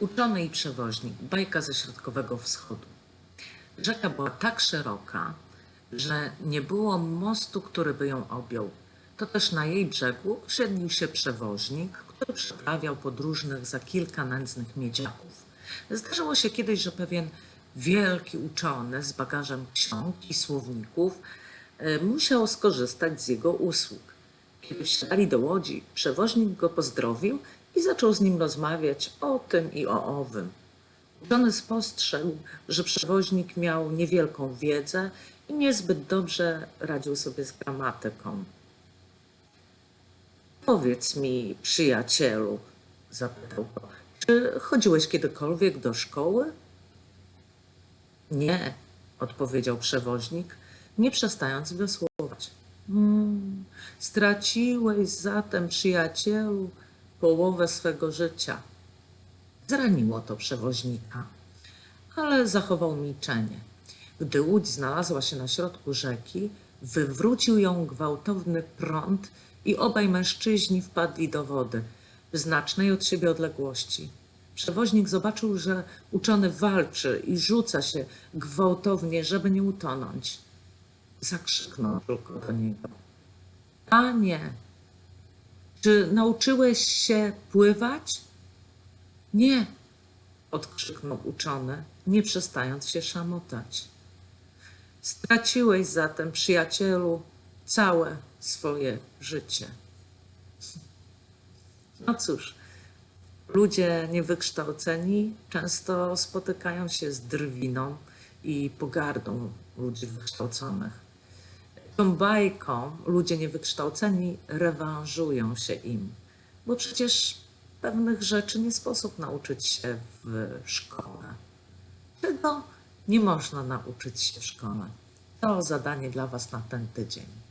Uczony i przewoźnik, bajka ze Środkowego Wschodu. Rzeka była tak szeroka, że nie było mostu, który by ją objął. To też na jej brzegu siedlił się przewoźnik, który przeprawiał podróżnych za kilka nędznych miedziaków. Zdarzyło się kiedyś, że pewien wielki uczony z bagażem ksiąg i słowników e, musiał skorzystać z jego usług. Kiedy wsiadali do łodzi, przewoźnik go pozdrowił i zaczął z nim rozmawiać o tym i o owym. Uczony spostrzegł, że przewoźnik miał niewielką wiedzę i niezbyt dobrze radził sobie z gramatyką. Powiedz mi, przyjacielu, zapytał go, czy chodziłeś kiedykolwiek do szkoły? Nie, odpowiedział przewoźnik, nie przestając wiosłować. Mm, straciłeś zatem, przyjacielu, połowę swego życia. Zraniło to przewoźnika, ale zachował milczenie. Gdy łódź znalazła się na środku rzeki, wywrócił ją gwałtowny prąd i obaj mężczyźni wpadli do wody w znacznej od siebie odległości. Przewoźnik zobaczył, że uczony walczy i rzuca się gwałtownie, żeby nie utonąć. Zakrzyknął tylko do niego. Panie, czy nauczyłeś się pływać? Nie, odkrzyknął uczony, nie przestając się szamotać. Straciłeś zatem, przyjacielu, całe swoje życie. No cóż, ludzie niewykształceni często spotykają się z drwiną i pogardą ludzi wykształconych. Tą bajką ludzie niewykształceni rewanżują się im, bo przecież pewnych rzeczy nie sposób nauczyć się w szkole. Czego nie można nauczyć się w szkole? To zadanie dla Was na ten tydzień.